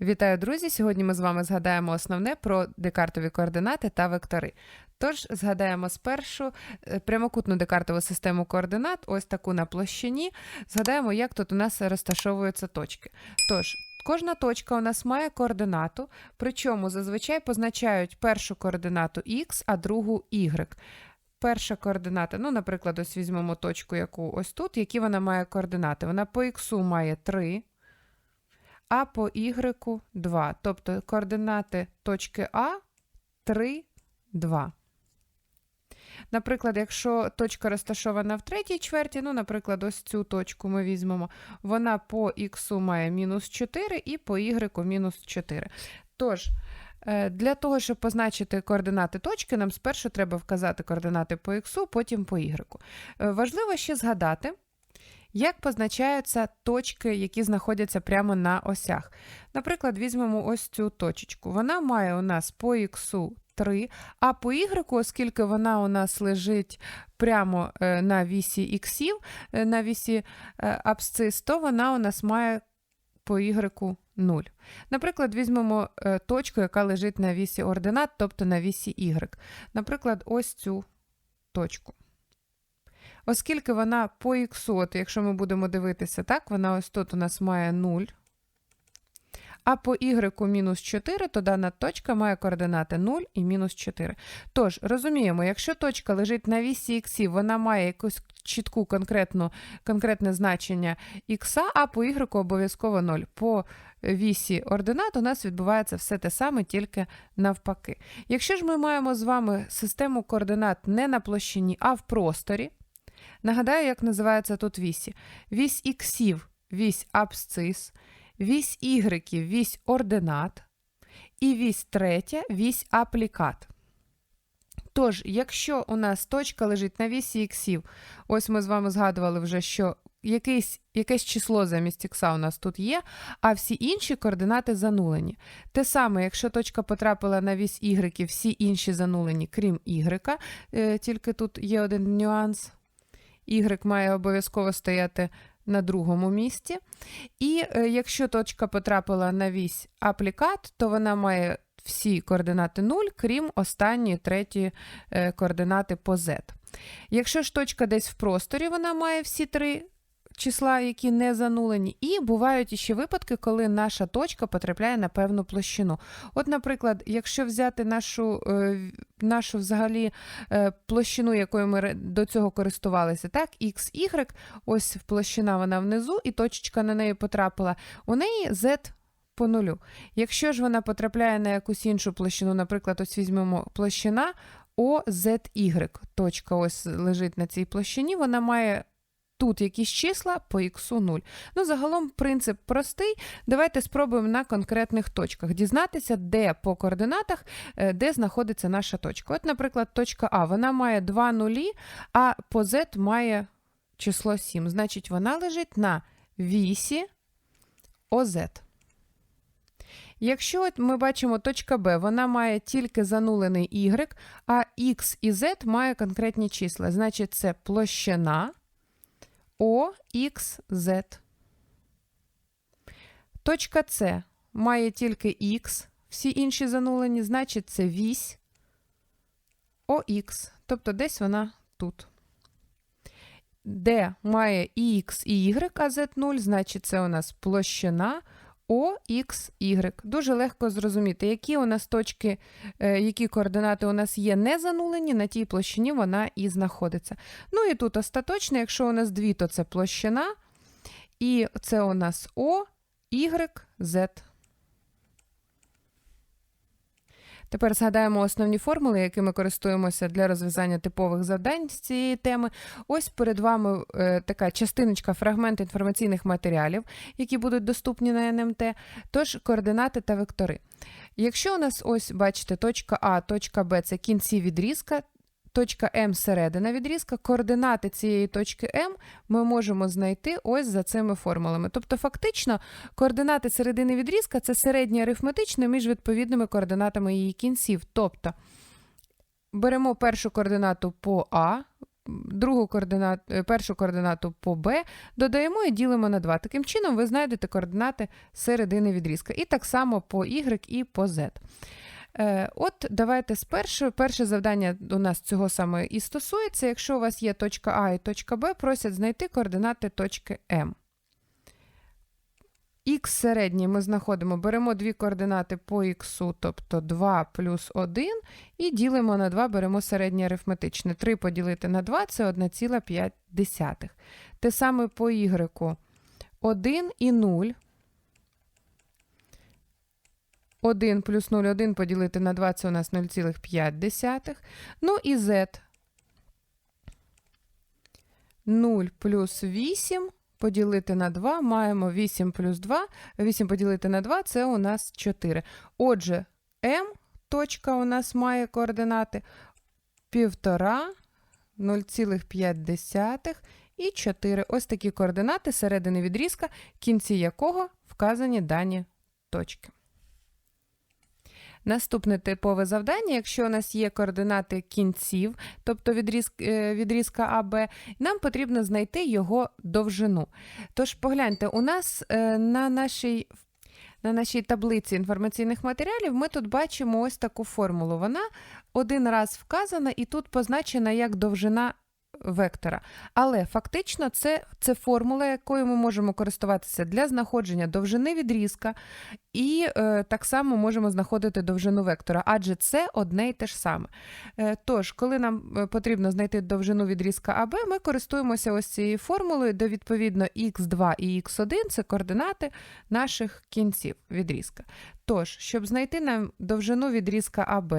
Вітаю, друзі! Сьогодні ми з вами згадаємо основне про декартові координати та вектори. Тож згадаємо спершу е, прямокутну декартову систему координат, ось таку на площині. Згадаємо, як тут у нас розташовуються точки. Тож, кожна точка у нас має координату, причому зазвичай позначають першу координату x, а другу y. Перша координата, ну, наприклад, ось візьмемо точку, яку ось тут, які вона має координати. Вона по x має 3, а по y 2. Тобто координати точки А 3, 2. Наприклад, якщо точка розташована в третій чверті, ну, наприклад, ось цю точку ми візьмемо, вона по х має мінус 4 і по y мінус 4. Тож, е, для того, щоб позначити координати точки, нам спершу треба вказати координати по х, потім по y. Е, Важливо ще згадати, як позначаються точки, які знаходяться прямо на осях. Наприклад, візьмемо ось цю точечку. Вона має у нас по х 3, а по y, оскільки вона у нас лежить прямо е, на вісі іксів, е, на вісі е, абсцис, то вона у нас має по y 0. Наприклад, візьмемо точку, яка лежить на вісі ординат, тобто на вісі y. Наприклад, ось цю точку. Оскільки вона по от якщо ми будемо дивитися, так, вона ось тут у нас має 0. А по y мінус 4, то дана точка має координати 0 і мінус 4. Тож, розуміємо, якщо точка лежить на вісі х, вона має якусь чітку конкретну, конкретне значення х, а по y обов'язково 0. По вісі ординат у нас відбувається все те саме, тільки навпаки. Якщо ж ми маємо з вами систему координат не на площині, а в просторі, нагадаю, як називається тут вісі. Вісь іксів, вісь абсцис, вісь ігреків, вісь ординат, і вісь третя, вісь аплікат. Тож, якщо у нас точка лежить на вісі іксів, ось ми з вами згадували вже, що якесь, якесь число замість ікса у нас тут є, а всі інші координати занулені. Те саме, якщо точка потрапила на вісь y, всі інші занулені, крім y, е, тільки тут є один нюанс. Y має обов'язково стояти на другому місці. І е, якщо точка потрапила на вісь аплікат, то вона має всі координати 0, крім останньої третьої е, координати по z. Якщо ж точка десь в просторі, вона має всі три числа, які не занулені, і бувають іще випадки, коли наша точка потрапляє на певну площину. От, наприклад, якщо взяти нашу, е, нашу взагалі е, площину, якою ми до цього користувалися, так, x, y, ось площина вона внизу, і точечка на неї потрапила, у неї z по нулю. Якщо ж вона потрапляє на якусь іншу площину, наприклад, ось візьмемо площина OZY, точка ось лежить на цій площині, вона має тут якісь числа по х 0. Ну, загалом принцип простий. Давайте спробуємо на конкретних точках дізнатися, де по координатах, е, де знаходиться наша точка. От, наприклад, точка А, вона має 2 нулі, а по Z має число 7. Значить, вона лежить на вісі ОЗ. Якщо от ми бачимо точка Б, вона має тільки занулений y, а x і z має конкретні числа. Значить, це площина OXZ. Точка С має тільки Х. всі інші занулені, значить, це вісь OX, тобто десь вона тут. Д має і Х і y, а z 0, значить, це у нас площина OXY. Дуже легко зрозуміти, які у нас точки, е, які координати у нас є не занулені, на тій площині вона і знаходиться. Ну і тут остаточно, якщо у нас дві, то це площина, і це у нас O, Y, Z. Тепер згадаємо основні формули, якими користуємося для розв'язання типових завдань з цієї теми. Ось перед вами е, така частиночка, фрагмент інформаційних матеріалів, які будуть доступні на НМТ, тож координати та вектори. Якщо у нас ось, бачите, точка А, точка Б це кінці відрізка, точка М середина відрізка, координати цієї точки М ми можемо знайти ось за цими формулами. Тобто, фактично, координати середини відрізка це середнє арифметичне між відповідними координатами її кінців. Тобто беремо першу координату по А, другу координат, е, першу координату по b додаємо і ділимо на 2. Таким чином ви знайдете координати середини відрізка. І так само по y і по z. Е, От давайте спершу. Перше завдання у нас цього саме і стосується. Якщо у вас є точка А і точка Б, просять знайти координати точки М. Х середній ми знаходимо, беремо дві координати по х, тобто 2 плюс 1, і ділимо на 2, беремо середнє арифметичне. 3 поділити на 2 це 1,5. Те саме по y. 1 і 0. 1 плюс 0, поділити на 2 це у нас 0,5. Ну і z. 0 плюс 8 поділити на 2, маємо 8 плюс 2. 8 поділити на 2 це у нас 4. Отже, m точка у нас має координати 1,5, 0,5 і 4. Ось такі координати середини відрізка, кінці якого вказані дані точки. Наступне типове завдання, якщо у нас є координати кінців, тобто відріз, е, відрізка АБ, нам потрібно знайти його довжину. Тож погляньте, у нас е, на нашій на нашій таблиці інформаційних матеріалів ми тут бачимо ось таку формулу. Вона один раз вказана і тут позначена як довжина вектора. Але фактично це, це формула, якою ми можемо користуватися для знаходження довжини відрізка, і е, так само можемо знаходити довжину вектора, адже це одне й те ж саме. Е, тож, коли нам е, потрібно знайти довжину відрізка АБ, ми користуємося ось цією формулою, де відповідно х2 і х1 це координати наших кінців відрізка. Тож, щоб знайти нам довжину відрізка АБ,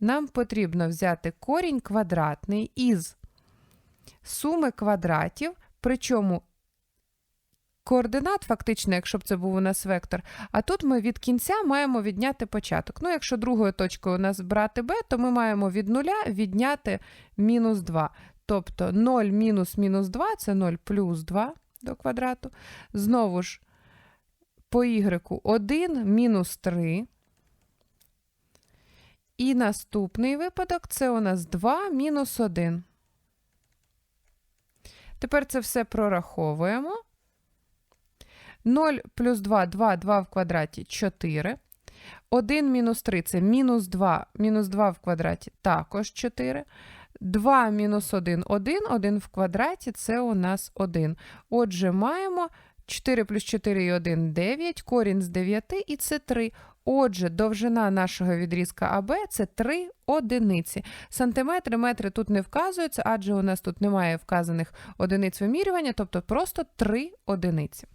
нам потрібно взяти корінь квадратний із суми квадратів, причому координат, фактично, якщо б це був у нас вектор, а тут ми від кінця маємо відняти початок. Ну, якщо другою точкою у нас брати b, то ми маємо від нуля відняти мінус 2. Тобто 0 мінус мінус 2 це 0 плюс 2 до квадрату. Знову ж, по y 1 мінус 3. І наступний випадок це у нас 2 мінус 1. Тепер це все прораховуємо. 0 плюс 2, 2, 2 в квадраті 4. 1 мінус 3 це мінус 2, мінус 2 в квадраті також 4. 2 мінус 1 1, 1 в квадраті це у нас 1. Отже, маємо 4 плюс 4 і 1 9, корінь з 9 і це 3. Отже, довжина нашого відрізка АБ це 3 одиниці. Сантиметри, метри тут не вказуються, адже у нас тут немає вказаних одиниць вимірювання, тобто просто 3 одиниці.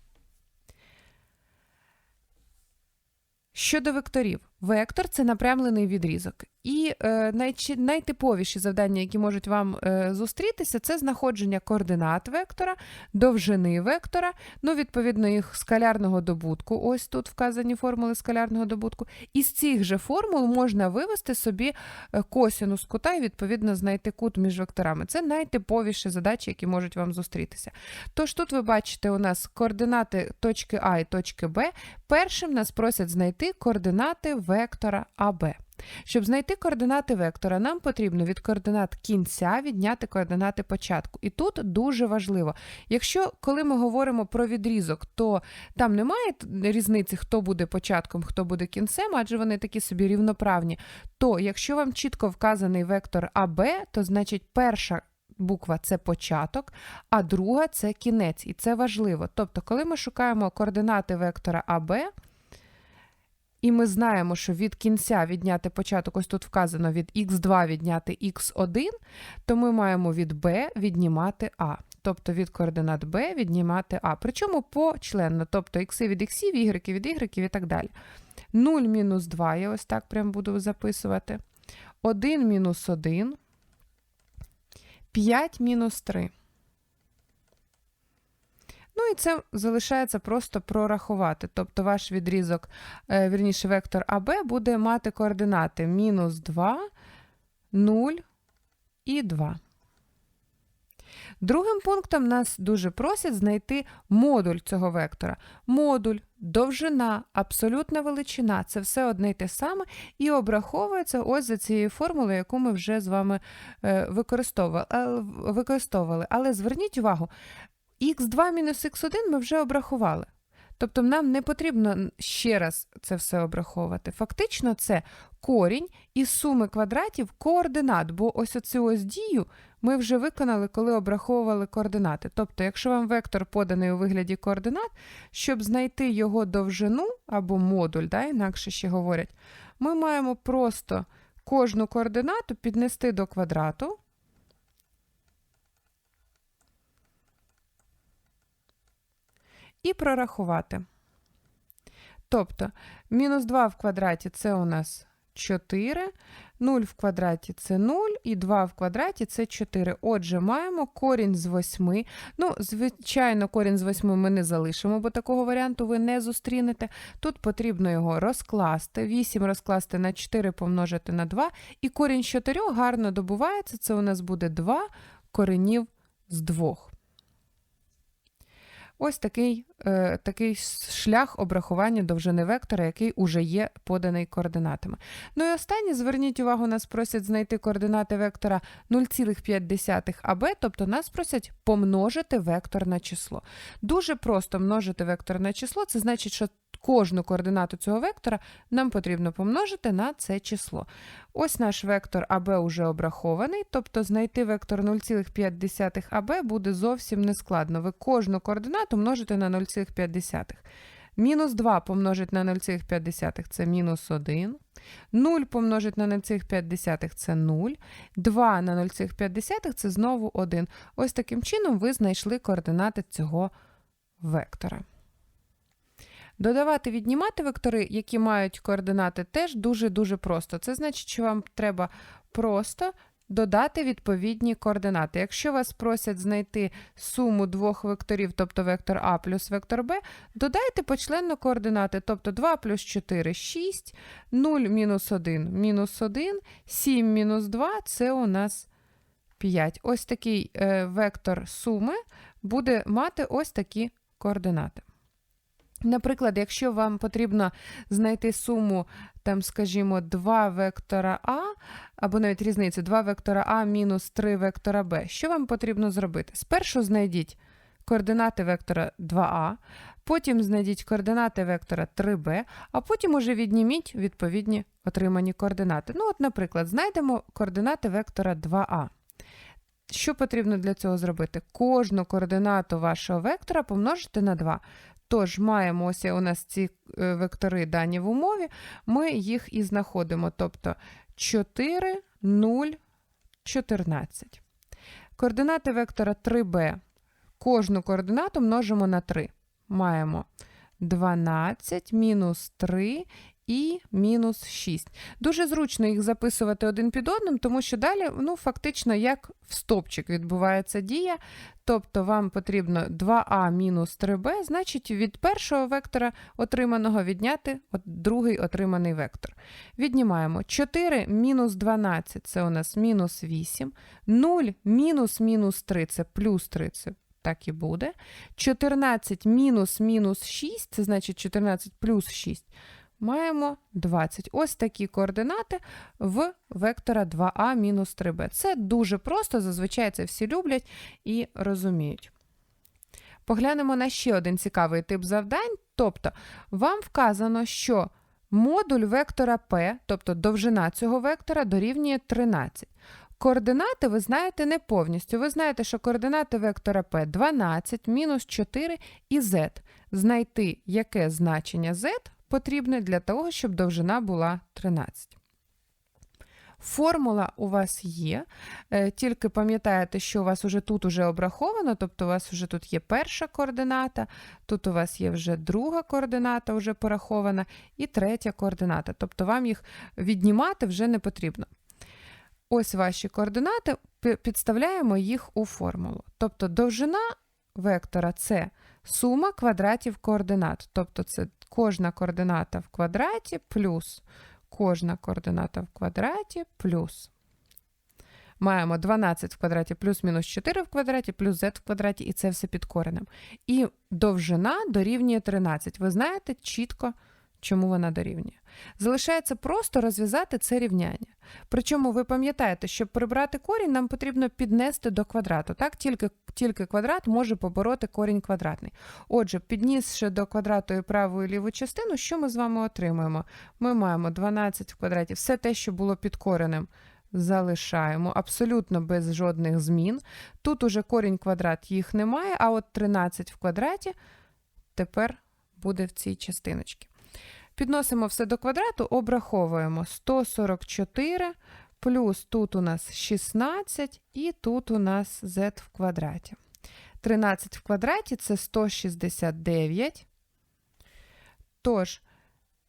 Щодо векторів, вектор це напрямлений відрізок. І е, найчі, найтиповіші завдання, які можуть вам е, зустрітися, це знаходження координат вектора, довжини вектора, ну, відповідно, їх скалярного добутку. Ось тут вказані формули скалярного добутку. Із цих же формул можна вивести собі е, косінус кута і, відповідно, знайти кут між векторами. Це найтиповіші задачі, які можуть вам зустрітися. Тож тут ви бачите, у нас координати точки А і точки Б. Першим нас просять знайти координати вектора АБ. Щоб знайти координати вектора, нам потрібно від координат кінця відняти координати початку. І тут дуже важливо. Якщо коли ми говоримо про відрізок, то там немає різниці, хто буде початком, хто буде кінцем, адже вони такі собі рівноправні. То якщо вам чітко вказаний вектор АБ, то значить перша. Буква це початок, а друга це кінець, і це важливо. Тобто, коли ми шукаємо координати вектора АБ, і ми знаємо, що від кінця відняти початок, ось тут вказано від х2 відняти х1, то ми маємо від b віднімати а. Тобто від координат b віднімати а. Причому почленно, тобто х від х, y від y і так далі. 0 мінус 2, я ось так прям буду записувати. 1 мінус 1, 5 мінус 3. Ну і це залишається просто прорахувати. Тобто ваш відрізок, е, вірніше, вектор АБ буде мати координати мінус 2, 0 і 2. Другим пунктом нас дуже просять знайти модуль цього вектора. Модуль довжина, абсолютна величина це все одне й те саме, і обраховується ось за цією формулою, яку ми вже з вами е. Е, використовували. Але зверніть увагу, х2 мінус х1 ми вже обрахували. Тобто нам не потрібно ще раз це все обраховувати. Фактично, це корінь із суми квадратів координат, бо ось оцю ось дію ми вже виконали, коли обраховували координати. Тобто, якщо вам вектор поданий у вигляді координат, щоб знайти його довжину або модуль, да, інакше ще говорять, ми маємо просто кожну координату піднести до квадрату. І прорахувати. Тобто, мінус 2 в квадраті це у нас 4, 0 в квадраті це 0, і 2 в квадраті це 4. Отже, маємо корінь з 8. Ну, звичайно, корінь з 8 ми не залишимо, бо такого варіанту ви не зустрінете. Тут потрібно його розкласти. 8 розкласти на 4 помножити на 2. І корінь з 4 гарно добувається. Це у нас буде 2 коренів з 2. Ось такий е, такий шлях обрахування довжини вектора, який уже є поданий координатами. Ну і останнє, зверніть увагу, нас просять знайти координати вектора 0,5 АБ, тобто нас просять помножити вектор на число. Дуже просто множити вектор на число, це значить, що кожну координату цього вектора нам потрібно помножити на це число. Ось наш вектор АБ уже обрахований, тобто знайти вектор 0,5 АБ буде зовсім нескладно. Ви кожну координату множите на 0,5. Мінус 2 помножить на 0,5 це мінус 1. 0 помножить на 0,5 це 0. 2 на 0,5 це знову 1. Ось таким чином ви знайшли координати цього вектора. Додавати, віднімати вектори, які мають координати, теж дуже-дуже просто. Це значить, що вам треба просто додати відповідні координати. Якщо вас просять знайти суму двох векторів, тобто вектор А плюс вектор Б, додайте почленно координати, тобто 2 плюс 4 6, 0 мінус 1 мінус 1, 7 мінус 2 це у нас 5. Ось такий е, вектор суми буде мати ось такі координати. Наприклад, якщо вам потрібно знайти суму, там, скажімо, 2 вектора А, або навіть різницю 2 вектора А мінус 3 вектора Б, що вам потрібно зробити? Спершу знайдіть координати вектора 2А, потім знайдіть координати вектора 3b, а потім уже відніміть відповідні отримані координати. Ну, от, наприклад, знайдемо координати вектора 2А. Що потрібно для цього зробити? Кожну координату вашого вектора помножити на 2. Тож, маємо ось у нас ці е, вектори дані в умові, ми їх і знаходимо. Тобто 4, 0, 14. Координати вектора 3b. Кожну координату множимо на 3. Маємо 12 мінус 3 і мінус 6. Дуже зручно їх записувати один під одним, тому що далі, ну, фактично, як в стопчик відбувається дія. Тобто вам потрібно 2а мінус 3b, значить, від першого вектора отриманого відняти другий отриманий вектор. Віднімаємо 4 мінус 12 це у нас мінус 8, 0 мінус мінус 3 це плюс 3 це так і буде. 14 мінус мінус 6, це значить 14 плюс 6 маємо 20. Ось такі координати в вектора 2а мінус 3b. Це дуже просто, зазвичай це всі люблять і розуміють. Поглянемо на ще один цікавий тип завдань. Тобто, вам вказано, що модуль вектора P, тобто довжина цього вектора, дорівнює 13. Координати ви знаєте не повністю. Ви знаєте, що координати вектора P 12, мінус 4 і z. Знайти, яке значення z потрібне для того, щоб довжина була 13. Формула у вас є, е, тільки пам'ятаєте, що у вас уже тут уже обраховано, тобто у вас вже тут є перша координата, тут у вас є вже друга координата, вже порахована, і третя координата. Тобто вам їх віднімати вже не потрібно. Ось ваші координати, підставляємо їх у формулу. Тобто довжина вектора це сума квадратів координат. Тобто це кожна координата в квадраті плюс кожна координата в квадраті плюс. маємо 12 в квадраті плюс мінус 4 в квадраті плюс z в квадраті, і це все під коренем. І довжина дорівнює 13. Ви знаєте чітко, чому вона дорівнює. Залишається просто розв'язати це рівняння. Причому ви пам'ятаєте, щоб прибрати корінь, нам потрібно піднести до квадрату. Так, тільки, тільки квадрат може побороти корінь квадратний. Отже, піднісши до квадрату і праву і ліву частину, що ми з вами отримуємо? Ми маємо 12 в квадраті, все те, що було під коренем. Залишаємо абсолютно без жодних змін. Тут уже корінь квадрат їх немає, а от 13 в квадраті тепер буде в цій частиночці. Підносимо все до квадрату, обраховуємо 144 плюс тут у нас 16 і тут у нас z в квадраті. 13 в квадраті це 169. Тож,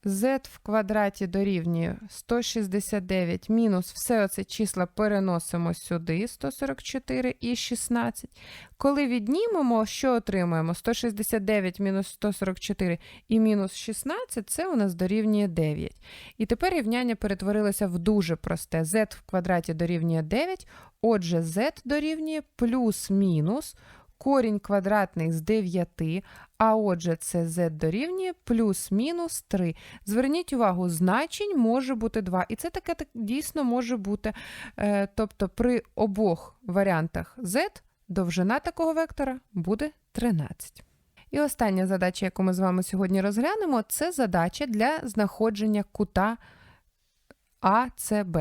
z в квадраті дорівнює 169 мінус все оце числа переносимо сюди, 144 і 16. Коли віднімемо, що отримаємо? 169 мінус 144 і мінус 16 це у нас дорівнює 9. І тепер рівняння перетворилося в дуже просте. z в квадраті дорівнює 9, отже, z дорівнює плюс-мінус корінь квадратний з 9, а отже, це z дорівнює плюс-мінус 3. Зверніть увагу, значень може бути 2. І це таке так, дійсно може бути. Е, тобто при обох варіантах z довжина такого вектора буде 13. І остання задача, яку ми з вами сьогодні розглянемо, це задача для знаходження кута АЦБ.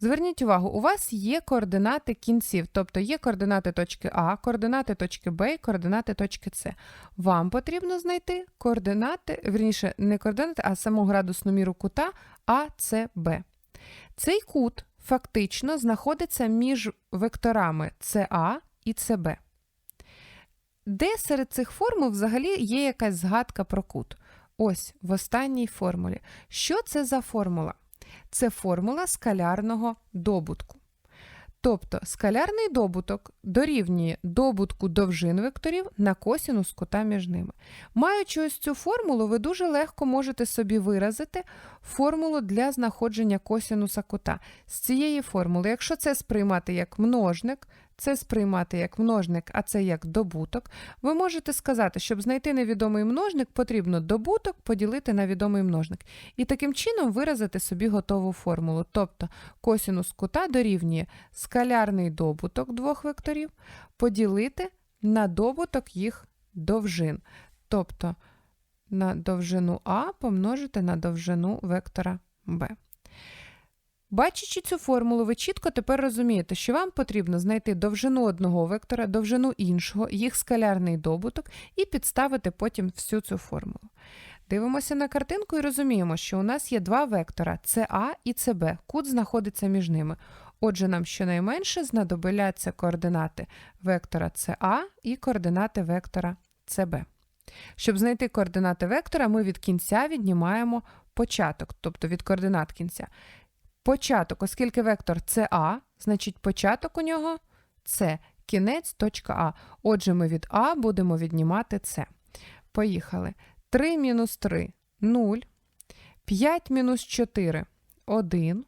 Зверніть увагу, у вас є координати кінців, тобто є координати точки А, координати точки Б і координати точки С. Вам потрібно знайти координати, верніше, не координати, а саму градусну міру кута АЦБ. Цей кут фактично знаходиться між векторами СА і СБ. Де серед цих формул взагалі є якась згадка про кут? Ось в останній формулі. Що це за формула? Це формула скалярного добутку. Тобто скалярний добуток дорівнює добутку довжин векторів на косінус кута між ними. Маючи ось цю формулу, ви дуже легко можете собі виразити формулу для знаходження косінуса кута. З цієї формули, якщо це сприймати як множник, це сприймати як множник, а це як добуток, ви можете сказати, щоб знайти невідомий множник, потрібно добуток поділити на відомий множник. І таким чином виразити собі готову формулу. Тобто косінус кута дорівнює скалярний добуток двох векторів поділити на добуток їх довжин. Тобто на довжину А помножити на довжину вектора Б. Бачачи цю формулу, ви чітко тепер розумієте, що вам потрібно знайти довжину одного вектора, довжину іншого, їх скалярний добуток і підставити потім всю цю формулу. Дивимося на картинку і розуміємо, що у нас є два вектора СА і СБ. Кут знаходиться між ними. Отже, нам щонайменше знадобляться координати вектора СА і координати вектора СБ. Щоб знайти координати вектора, ми від кінця віднімаємо початок, тобто від координат кінця. Початок, оскільки вектор це А, значить початок у нього це кінець точка А. Отже, ми від А будемо віднімати С. Поїхали. 3 мінус 3 0. 5 мінус 4 1.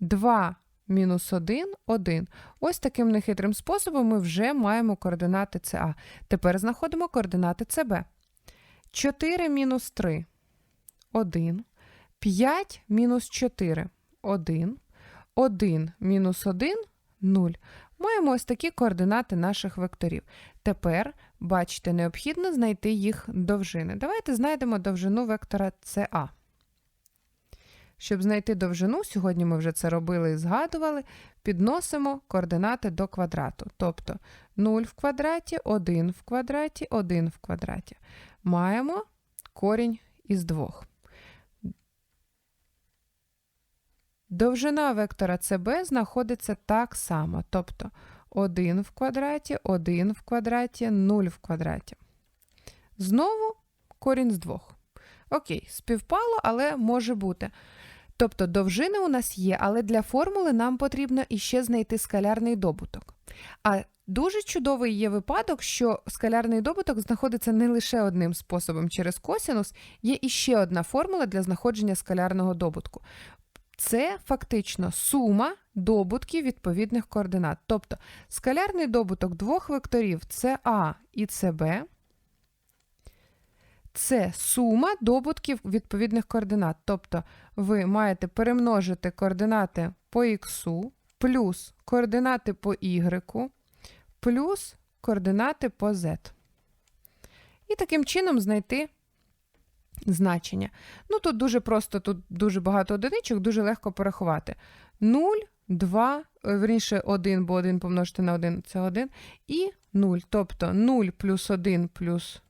2 мінус 1 1. Ось таким нехитрим способом ми вже маємо координати СА. Тепер знаходимо координати СБ. 4 мінус 3 1. 5 мінус 4 1, 1 мінус 1 0. Маємо ось такі координати наших векторів. Тепер, бачите, необхідно знайти їх довжини. Давайте знайдемо довжину вектора СА. Щоб знайти довжину, сьогодні ми вже це робили і згадували, підносимо координати до квадрату. Тобто 0 в квадраті, 1 в квадраті, 1 в квадраті. Маємо корінь із двох. Довжина вектора CB знаходиться так само, тобто 1 в квадраті, 1 в квадраті, 0 в квадраті. Знову корінь з двох. Окей, співпало, але може бути. Тобто довжини у нас є, але для формули нам потрібно іще знайти скалярний добуток. А дуже чудовий є випадок, що скалярний добуток знаходиться не лише одним способом через косінус, є іще одна формула для знаходження скалярного добутку. Це фактично сума добутків відповідних координат. Тобто скалярний добуток двох векторів це А і це Б. Це сума добутків відповідних координат. Тобто ви маєте перемножити координати по х плюс координати по y плюс координати по z. І таким чином знайти значення. Ну, тут дуже просто, тут дуже багато одиничок, дуже легко порахувати. 0, 2, е, верніше 1, бо 1 помножити на 1 це 1, і 0. Тобто 0 плюс 1 плюс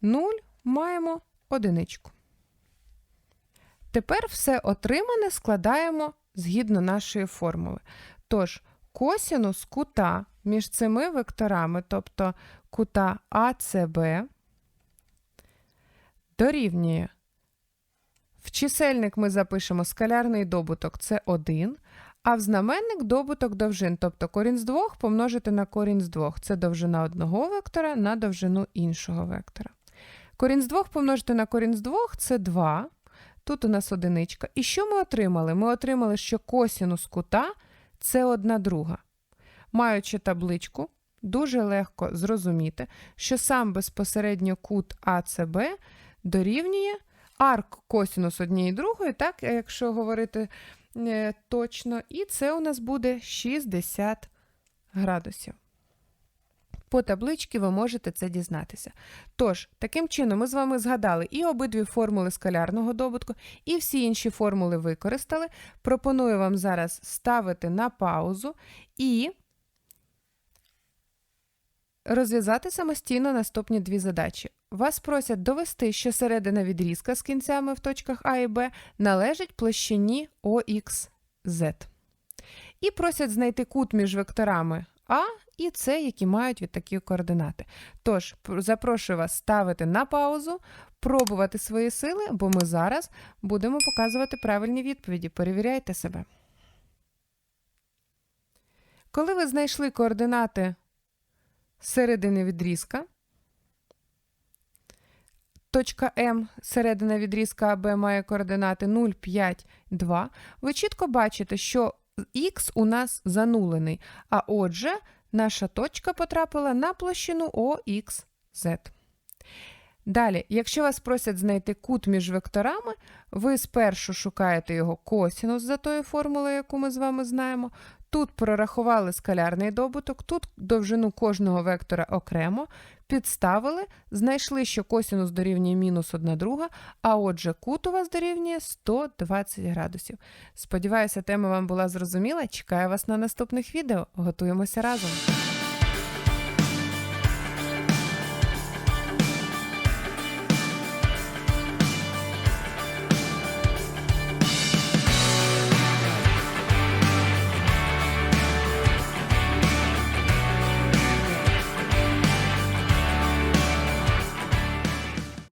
0 маємо одиничку. Тепер все отримане складаємо згідно нашої формули. Тож, косінус кута між цими векторами, тобто кута АЦБ, дорівнює. В чисельник ми запишемо скалярний добуток це 1, а в знаменник добуток довжин, тобто корінь з 2 помножити на корінь з 2. Це довжина одного вектора на довжину іншого вектора. Корінь з 2 помножити на корінь з 2 це 2. Тут у нас одиничка. І що ми отримали? Ми отримали, що косінус кута це одна друга. Маючи табличку, дуже легко зрозуміти, що сам безпосередньо кут АЦБ дорівнює арк косінус однієї другої, так, якщо говорити е, точно, і це у нас буде 60 градусів. По табличці ви можете це дізнатися. Тож, таким чином, ми з вами згадали і обидві формули скалярного добутку, і всі інші формули використали. Пропоную вам зараз ставити на паузу і розв'язати самостійно наступні дві задачі. Вас просять довести, що середина відрізка з кінцями в точках А і Б належить площині OXZ. І просять знайти кут між векторами А і С, які мають від такі координати. Тож, запрошую вас ставити на паузу, пробувати свої сили, бо ми зараз будемо показувати правильні відповіді. Перевіряйте себе. Коли ви знайшли координати середини відрізка, Точка М, середина відрізка АБ має координати 0, 5, 2. Ви чітко бачите, що Х у нас занулений, а отже, наша точка потрапила на площину OXZ. Далі, якщо вас просять знайти кут між векторами, ви спершу шукаєте його косінус за тою формулою, яку ми з вами знаємо. Тут прорахували скалярний добуток, тут довжину кожного вектора окремо, підставили, знайшли, що косінус дорівнює мінус 1 друга, а отже, кут у вас дорівнює 120 градусів. Сподіваюся, тема вам була зрозуміла. Чекаю вас на наступних відео. Готуємося разом!